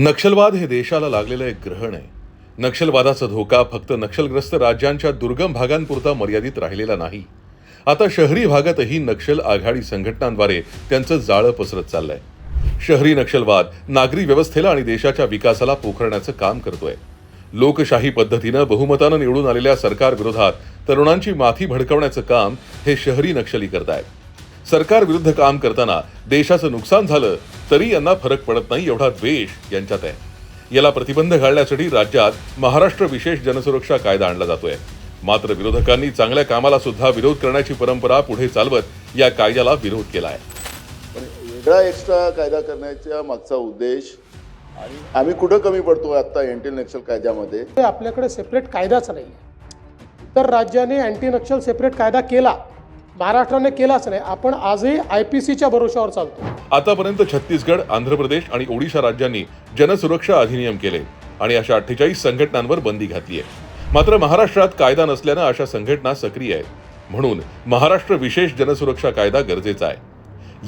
नक्षलवाद हे देशाला लागलेलं एक ग्रहण आहे. नक्षलवादाचा धोका फक्त नक्षलग्रस्त राज्यांच्या दुर्गम भागांपुरता मर्यादित राहिलेला नाही. आता शहरी भागातही नक्षल आघाडी संघटनांद्वारे त्यांचं जाळं पसरत चाललंय. शहरी नक्षलवाद नागरी व्यवस्थेला आणि देशाच्या विकासाला पोखरण्याचं काम करतोय. लोकशाही पद्धतीनं बहुमतानं निवडून आलेल्या सरकारविरोधात तरुणांची माथी भडकवण्याचं काम हे शहरी नक्षली करतायत. सरकारविरुद्ध काम करताना देशाचं नुकसान झालं तरी यांना फरक पडत नाही एवढा द्वेष यांच्यात आहे. याला प्रतिबंध घालण्यासाठी राज्यात महाराष्ट्र विशेष जनसुरक्षा कायदा आणला जातोय. मात्र विरोधकांनी चांगल्या कामाला सुद्धा विरोध करण्याची परंपरा पुढे चालवत या कायद्याला विरोध केलाय. पण वेगळा एक्स्ट्रा कायदा करण्याचा मागचा उद्देश आणि आम्ही कुठं कमी पडतो आता एंटी नक्षल कायद्यामध्ये? ते आपल्याकडे सेपरेट कायदाच नाही तर राज्याने अँटी नक्षल सेपरेट कायदा केला महाराष्ट्राने केलाच नाही. आपण आजही आय पी सीच्या भरोशावर चालतो. आतापर्यंत छत्तीसगड आंध्र प्रदेश आणि ओडिशा राज्यांनी जनसुरक्षा अधिनियम केले आणि अशा अठ्ठेचाळीस संघटनांवर बंदी घातली आहे मात्र महाराष्ट्रात कायदा नसल्यानं अशा संघटना सक्रिय आहेत. म्हणून महाराष्ट्र विशेष जनसुरक्षा कायदा गरजेचा आहे.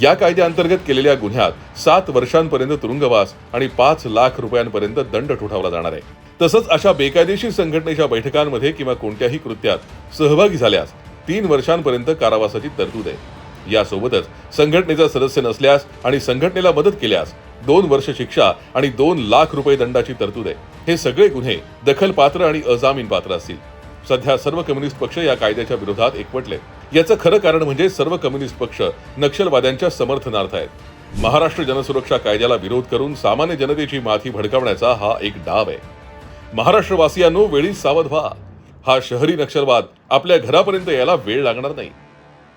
या कायद्याअंतर्गत केलेल्या गुन्ह्यात सात वर्षांपर्यंत तुरुंगवास आणि पाच लाख रुपयांपर्यंत दंड ठोठावला जाणार आहे. तसंच अशा बेकायदेशीर संघटनेच्या बैठकांमध्ये किंवा कोणत्याही कृत्यात सहभागी झाल्यास तीन वर्षांपर्यंत कारावासाची तरतूद आहे. यासोबतच संघटनेचा सदस्य नसल्यास आणि संघटनेला मदत केल्यास दोन वर्ष शिक्षा आणि दोन लाख रुपये दंडाची तरतूद आहे. हे सगळे गुन्हे दखलपात्र आणि अजामीन पात्र असतील. सध्या सर्व कम्युनिस्ट पक्ष या कायद्याच्या विरोधात एकवटले. याचं खरं कारण म्हणजे सर्व कम्युनिस्ट पक्ष नक्षलवाद्यांच्या समर्थनार्थ आहेत. महाराष्ट्र जनसुरक्षा कायद्याला विरोध करून सामान्य जनतेची माथी भडकावण्याचा हा एक डाव आहे. महाराष्ट्रवासियांनो वेळी सावध व्हा. हा शहरी नक्षलवाद आपल्या घरापर्यंत यायला वेळ लागणार नाही.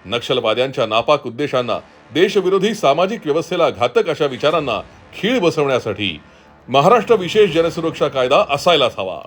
नक्षलवाद्यांच्या नापाक उद्देशांना देशविरोधी सामाजिक व्यवस्थेला घातक अशा विचारांना खीळ बसवण्यासाठी महाराष्ट्र विशेष जनसुरक्षा कायदा असायलाच हवा.